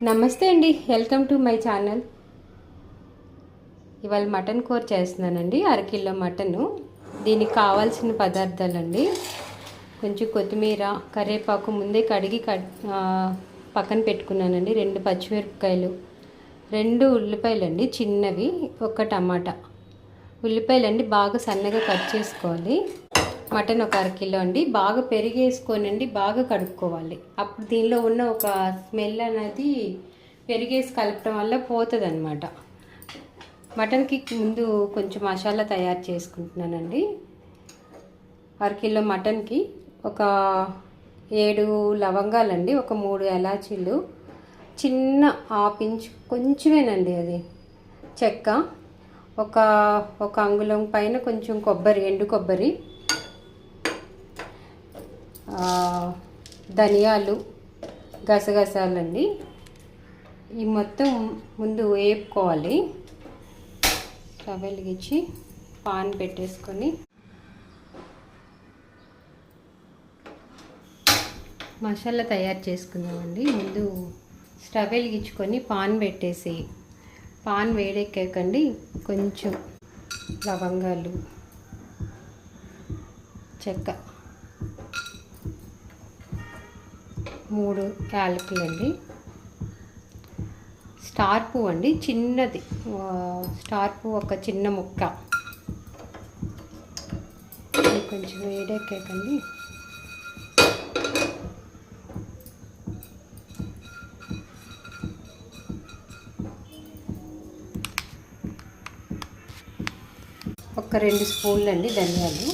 నమస్తే అండి welcome to my channel. ఇవాళ మటన్ కూర చేస్తున్నానండి అరకిలో మటను. దీనికి కావాల్సిన పదార్థాలండి. కొంచెం కొత్తిమీర కరివేపాకు ముందే కడిగి కట్ పక్కన పెట్టుకున్నానండి రెండు పచ్చిమిరపకాయలు. రెండు ఉల్లిపాయలండి చిన్నవి ఒక టమాటా. ఉల్లిపాయలండి బాగా సన్నగా కట్ చేసుకోవాలి. మటన్ ఒక అరకిలో అండి. బాగా పెరిగేసుకొనండి బాగా కడుక్కోవాలి. అప్పుడు దీనిలో ఉన్న ఒక స్మెల్ అనేది పెరిగేసి కలపడం వల్ల పోతుంది అనమాట మటన్కి ముందు కొంచెం మసాలా తయారు చేసుకుంటున్నానండి. అరకిలో మటన్కి ఒక ఏడు లవంగాలండి ఒక మూడు ఎలాచీలు. చిన్న హాఫ్ ఇంచ్ కొంచెమేనండి అది. చెక్క ఒక ఒక అంగుళం పైన కొంచెం కొబ్బరి ఎండు కొబ్బరి. ధనియాలు గసగసాలండి. ఈ మొత్తం ముందు వేపుకోవాలి. స్టవ్ వెలిగించి పాన్ పెట్టేసుకొని మసాలా తయారు చేసుకుందామండి. ముందు స్టవ్ వెలిగించుకొని పాన్ పెట్టేసి పాన్ వేడెక్కకండి. కొంచెం లవంగాలు చెక్క మూడు యాలకులండి స్టార్ పువ్వు అండి చిన్నది. స్టార్ పువ్వు ఒక చిన్న ముక్క. కొంచెం వేడెక్కాకండి. ఒక రెండు స్పూన్లు అండి ధనియాలు.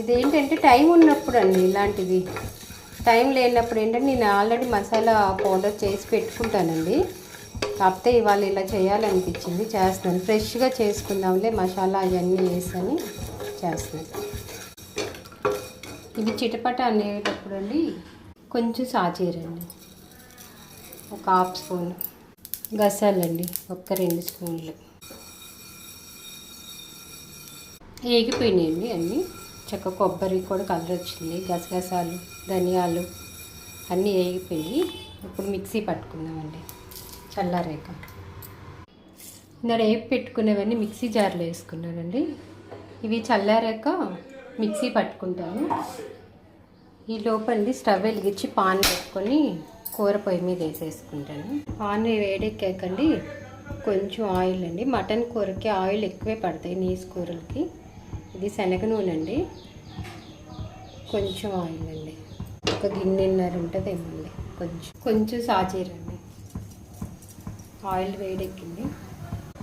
ఇదేంటంటే టైం ఉన్నప్పుడు అండి ఇలాంటివి టైం లేనప్పుడు ఏంటంటే నేను ఆల్రెడీ మసాలా పౌడర్ చేసి పెట్టుకుంటానండి. కాకపోతే ఇవాళ ఇలా చేయాలనిపించింది. చేస్తున్నాను. ఫ్రెష్గా చేసుకుందాంలే మసాలా అవన్నీ వేసని చేస్తున్నాను. ఇవి చిటపట అనేటప్పుడు అండి కొంచెం సాజీరండి. ఒక హాఫ్ స్పూన్ గసాలండి. ఒక్క రెండు స్పూన్లు. వేగిపోయినాయండి అన్నీ. చక్క కొబ్బరి కూడా కలర్ వచ్చింది. గసగసాలు ధనియాలు అన్నీ వేగిపోయి ఇప్పుడు మిక్సీ పట్టుకుందామండి. చల్లారేక. ఇందాక వేపి పెట్టుకునేవన్నీ మిక్సీ జార్లో వేసుకున్నానండి. ఇవి చల్లారాక మిక్సీ పట్టుకుంటాను. ఈ లోపండి స్టవ్ వెలిగించి పాన్ పెట్టుకొని కూర పొయ్యి మీద వేసేసుకుంటాను. పాన్ వేడెక్కాకండి. కొంచెం ఆయిల్ అండి. మటన్ కూరకి ఆయిల్ ఎక్కువే పడతాయి నీసు కూరలకి. ఇది శనగ నూనె అండి కొంచెం ఆయిల్ అండి. ఒక గిన్నెన్నర ఉంటుంది ఏమండి కొంచెం కొంచెం సాజీరండి. ఆయిల్ వేడెక్కింది.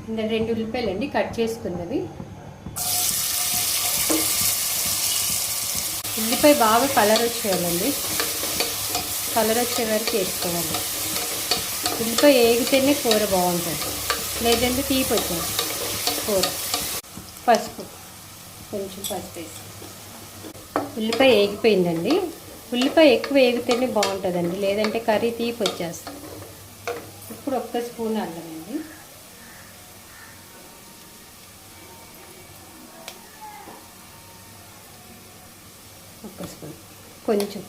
ఇంకా రెండు ఉల్లిపాయలు అండి కట్ చేసుకున్నవి. ఉల్లిపాయ బాగా కలర్ వచ్చేయాలండి. కలర్ వచ్చే వరకు వేసుకోవాలి. ఉల్లిపాయ వేగితేనే కూర బాగుంటుంది. లేదంటే తీపి వచ్చేది కూర. పసుపు. కొంచెం పసుపు వేసుకుంటాం ఉల్లిపాయ వేగిపోయిందండి ఉల్లిపాయ ఎక్కువ వేగితేనే బాగుంటుందండి. లేదంటే కర్రీ తీపి వచ్చేస్తుంది. ఇప్పుడు ఒక్క స్పూన్ అల్లం అండి. ఒక్క స్పూన్. కొంచెం.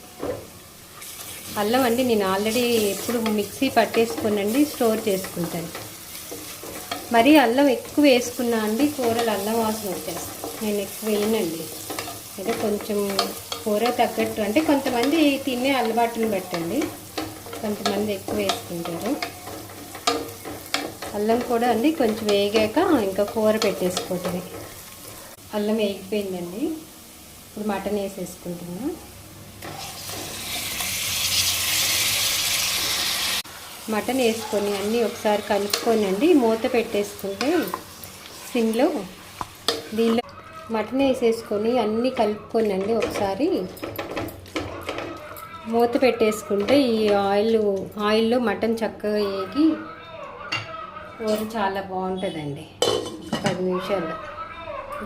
అల్లం అండి నేను ఆల్రెడీ ఎప్పుడు మిక్సీ పట్టేసుకునండి స్టోర్ చేసుకుంటాను. మరీ అల్లం ఎక్కువ వేసుకున్నా అండి కూరలు అల్లం వాసన వచ్చేస్తాయి నేను ఎక్కువ వేయనండి. అయితే కొంచెం కూర తగ్గట్టు అంటే కొంతమంది తినే అలవాటును బట్టండి. కొంతమంది ఎక్కువ వేసుకుంటారు. అల్లం కూడా అండి కొంచెం వేగాక ఇంకా కూర పెట్టేసుకోవటమే. అల్లం వేగిపోయిందండి. ఇప్పుడు మటన్ వేసేసుకుంటున్నా. మటన్ వేసుకొని అన్నీ ఒకసారి కలుపుకొని అండి మూత పెట్టేసుకుంటే సిమ్లో దీనిలో మటన్ వేసేసుకొని అన్నీ కలుపుకొని అండి ఒకసారి. మూత పెట్టేసుకుంటే ఈ ఆయిల్ ఆయిల్లో మటన్ చక్కగా వేగి కూర చాలా బాగుంటుందండి. పది నిమిషాలు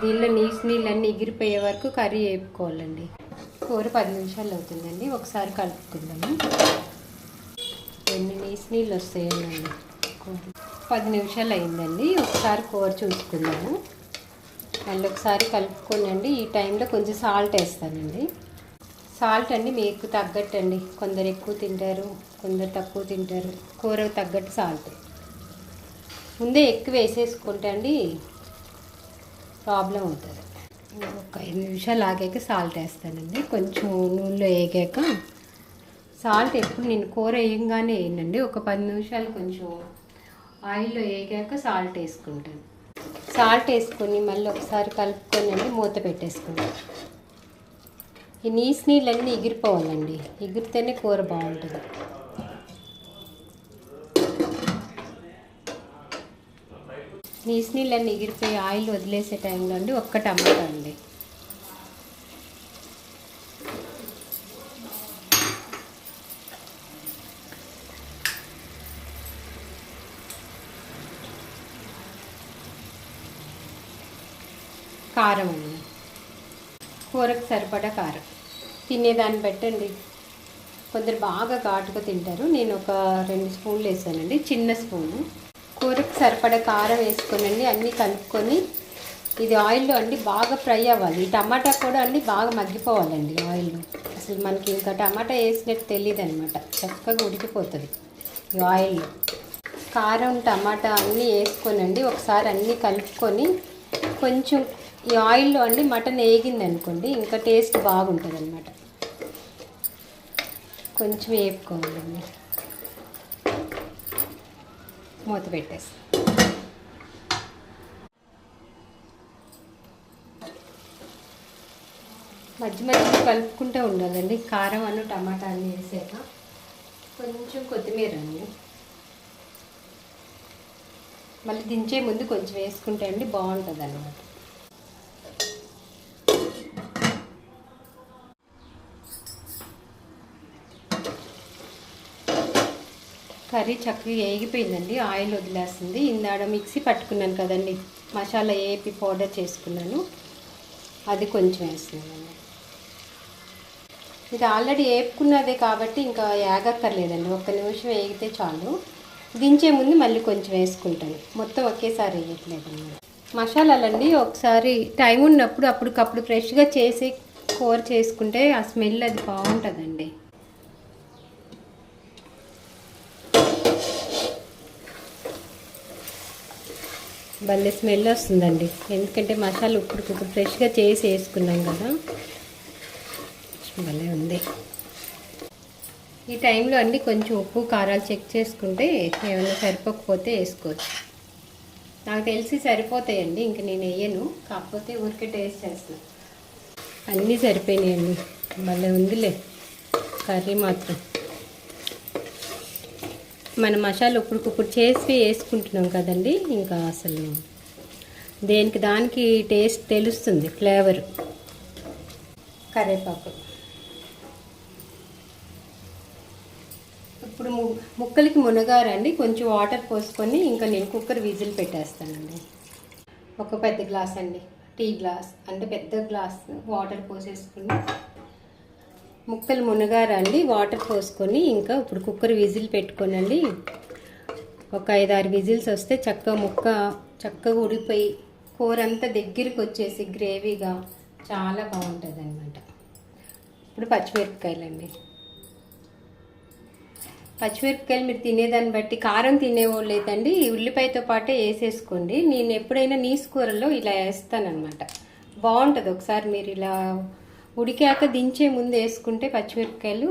దీనిలో నీసు నీళ్ళన్నీ ఎగిరిపోయే వరకు కర్రీ వేపుకోవాలండి. కూర పది నిమిషాలు అవుతుందండి. ఒకసారి కలుపుకుందాము. ఎన్ని నీసు నీళ్ళు వస్తాయండి. కూర పది నిమిషాలు అయిందండి. ఒకసారి కూర చూసుకుందాము. మళ్ళీ ఒకసారి కలుపుకోనండి. ఈ టైంలో కొంచెం సాల్ట్ వేస్తానండి. సాల్ట్ అండి మీకు తగ్గట్టు అండి కొందరు ఎక్కువ తింటారు కొందరు తక్కువ తింటారు. కూరకు తగ్గట్టు సాల్ట్. ముందే ఎక్కువ వేసేసుకుంటే అండి ప్రాబ్లం అవుతుంది. ఒక ఐదు నిమిషాలు ఆగాక సాల్ట్ వేస్తానండి. కొంచెం నూనెలో వేగాక సాల్ట్ ఎప్పుడు నేను కూర వేయంగానే వేయనండి. ఒక పది నిమిషాలు కొంచెం ఆయిల్లో వేగాక సాల్ట్ వేసుకుంటాను. సాల్ట్ వేసుకొని మళ్ళీ ఒకసారి కలుపుకొని అండి మూత పెట్టేసుకుందాం. ఈ నీసు నీళ్ళన్నీ ఎగిరిపోవాలండి. ఎగిరితేనే కూర బాగుంటుంది. నీసు నీళ్ళన్నీ ఎగిరిపోయి ఆయిల్ వదిలేసే టైంలో అండి ఒక్క టమాటా అండి. కారం అండి. కూరకు సరిపడా కారం. తినేదాన్ని పెట్టండి కొందరు బాగా ఘాటుగా తింటారు. నేను ఒక రెండు స్పూన్లు వేసానండి. చిన్న స్పూను. కూరకు సరిపడా కారం వేసుకోనండి. అన్నీ కలుపుకొని ఇది ఆయిల్లో అండి బాగా ఫ్రై అవ్వాలి. ఈ టమాటా కూడా అండి బాగా మగ్గిపోవాలండి ఆయిల్లో. అసలు మనకి ఇంకా టమాటా వేసినట్టు తెలియదు అనమాట చక్కగా ఉడికిపోతుంది ఈ ఆయిల్లో. కారం టమాటా అన్నీ వేసుకోనండి. ఒకసారి అన్నీ కలుపుకొని కొంచెం ఈ ఆయిల్లో అండి మటన్ వేగింది అనుకోండి ఇంకా టేస్ట్ బాగుంటుంది అనమాట కొంచెం వేపుకోవాలండి మూత పెట్టేసి. మధ్య మధ్యలో కలుపుకుంటూ ఉండాలండి. కారం అను టమాటా అన్నీ వేసాక కొంచెం కొత్తిమీర అండి. మళ్ళీ దించే ముందు కొంచెం వేసుకుంటే అండి బాగుంటుంది అన్నమాట కర్రీ చక్కగా వేగిపోయిందండి ఆయిల్ వదిలేస్తుంది. ఇందాడ మిక్సీ పట్టుకున్నాను కదండి మసాలా ఏపి పౌడర్ చేసుకున్నాను. అది కొంచెం వేస్తున్నాను. ఇది ఆల్రెడీ వేపుకున్నదే కాబట్టి ఇంకా ఏగక్కర్లేదండి ఒక్క నిమిషం వేగితే చాలు. దించే ముందు మళ్ళీ కొంచెం వేసుకుంటాను. మొత్తం ఒకేసారి వేయట్లేదండి. మసాలాలండి ఒకసారి టైం ఉన్నప్పుడు అప్పటికప్పుడు ఫ్రెష్గా చేసి కూర చేసుకుంటే ఆ స్మెల్ అది బాగుంటుందండి. భలే స్మెల్ వస్తుందండి. ఎందుకంటే మసాలా ఇప్పుడు ఫ్రెష్గా చేసి వేసుకున్నాం కదా. భలే ఉంది. ఈ టైంలో అండి కొంచెం ఉప్పు కారాలు చెక్ చేసుకుంటే ఏమైనా సరిపోకపోతే వేసుకోవచ్చు. నాకు తెలిసి సరిపోతాయండి ఇంక నేను వేయను. కాకపోతే ఊరికే టేస్ట్ చేస్తాను అన్నీ సరిపోయినాయండి. భలే ఉందిలే. కర్రీ మాత్రం. మన మసాలా ఇప్పుడు చేసి వేసుకుంటున్నాం కదండి. ఇంకా అసలు దేనికి దానికి టేస్ట్ తెలుస్తుంది ఫ్లేవర్. కరివేపాకు. ఇప్పుడు ము ముక్కలకి మునగారండి కొంచెం వాటర్ పోసుకొని ఇంకా నేను కుక్కర్ విజిల్ పెట్టేస్తానండి. ఒక పెద్ద గ్లాస్ అండి టీ గ్లాస్ అంటే పెద్ద గ్లాస్ వాటర్ పోసేసుకుని ముక్కలు మునగారండి వాటర్ పోసుకొని ఇంకా ఇప్పుడు కుక్కర్ విజిల్ పెట్టుకోనండి. ఒక ఐదు ఆరు విజిల్స్ వస్తే చక్కగా ముక్క చక్కగా ఉడిపోయి కూర అంతా దగ్గరికి వచ్చేసి గ్రేవీగా చాలా బాగుంటుంది అనమాట ఇప్పుడు పచ్చిమిరపకాయలండి. పచ్చిమిరపకాయలు మీరు తినేదాన్ని బట్టి కారం తినేవాళ్ళు లేదండి ఉల్లిపాయతో పాటే వేసేసుకోండి. నేను ఎప్పుడైనా నీసు కూరలో ఇలా వేస్తానమాట బాగుంటుంది ఒకసారి మీరు ఇలా ఉడికాక దించే ముందు వేసుకుంటే పచ్చిమిరపకాయలు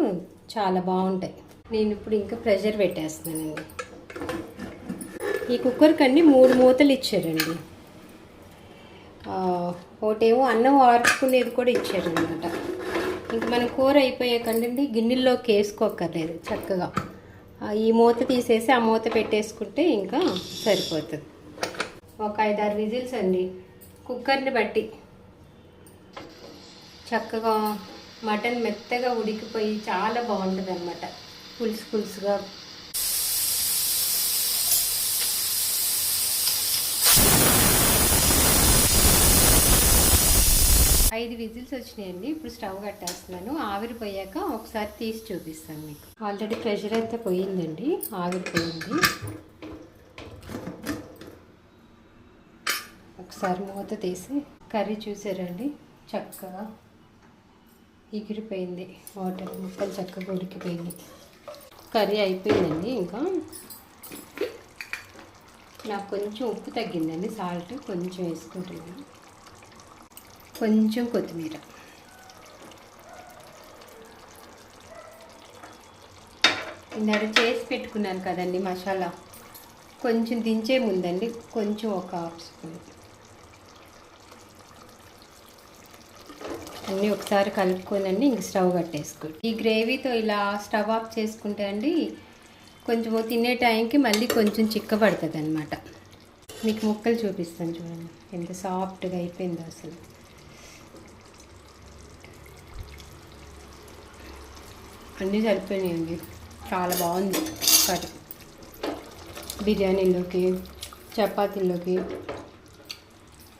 చాలా బాగుంటాయి. నేను ఇప్పుడు ఇంకా ప్రెషర్ పెట్టేస్తున్నానండి. ఈ కుక్కర్కి అన్ని మూడు మూతలు ఇచ్చారండి. ఒకటేమో అన్నం ఆర్చుకునేది కూడా ఇచ్చారనమాట ఇంక మన కూర అయిపోయాకండి గిన్నెల్లోకి వేసుకోక్కర్లేదు చక్కగా. ఈ మూత తీసేసి ఆ మూత పెట్టేసుకుంటే ఇంకా సరిపోతుంది. ఒక ఐదారు విజిల్స్ అండి. కుక్కర్ని బట్టి. చక్కగా మటన్ మెత్తగా ఉడికిపోయి చాలా బాగుంటుంది అనమాట పులుసు పులుసుగా. ఐదు విజిల్స్ వచ్చినాయండి. ఇప్పుడు స్టవ్ కట్టేస్తున్నాను. ఆవిరిపోయాక ఒకసారి తీసి చూపిస్తాను మీకు. ఆల్రెడీ ప్రెషర్ అయితే పోయిందండి. ఆవిరిపోయింది. ఒకసారి మూత తీసి కర్రీ చూసారండి. చక్కగా ఎగిరిపోయింది వాటర్ ముక్కలు చక్కగా ఉడికిపోయింది. కర్రీ అయిపోయిందండి ఇంకా. నాకు కొంచెం ఉప్పు తగ్గిందండి సాల్ట్ కొంచెం వేసుకుంటున్నాను కొంచెం కొత్తిమీర. ఇందాక చేసి పెట్టుకున్నాను కదండి మసాలా. కొంచెం దించే ముందండి కొంచెం ఒక హాఫ్ స్పూన్. అన్నీ ఒకసారి కలుపుకోనండి ఇంక స్టవ్ కట్టేసుకోండి. ఈ గ్రేవీతో ఇలా స్టవ్ ఆఫ్ చేసుకుంటే అండి కొంచెం తినే టైంకి మళ్ళీ కొంచెం చిక్కబడుతుంది అనమాట మీకు ముక్కలు చూపిస్తాను చూడండి ఎంత సాఫ్ట్గా అయిపోయిందో అసలు. అన్నీ సరిపోయినాయండి చాలా బాగుంది కర్రీ. బిర్యానీలోకి చపాతీలోకి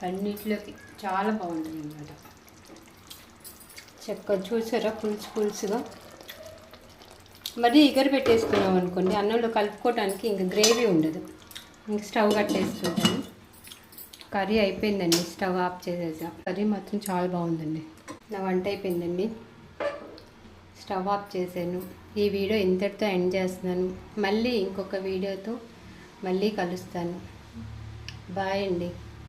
అన్నిటిలోకి చాలా బాగుంటుంది అన్నమాట. చెక్క చూసారా? పులుసు పులుసుగా. మరీ ఇగర పెట్టేసుకున్నాం అనుకోండి. అన్నంలో కలుపుకోవడానికి ఇంక గ్రేవీ ఉండదు. ఇంక స్టవ్ కట్టేసుకుంటాను కర్రీ అయిపోయిందండి. స్టవ్ ఆఫ్ చేసేసా కర్రీ మాత్రం చాలా బాగుందండి. నా వంట అయిపోయిందండి. స్టవ్ ఆఫ్ చేశాను. ఈ వీడియో ఇంతటితో ఎండ్ చేస్తున్నాను. మళ్ళీ ఇంకొక వీడియోతో మళ్ళీ కలుస్తాను. బాయ్ అండి.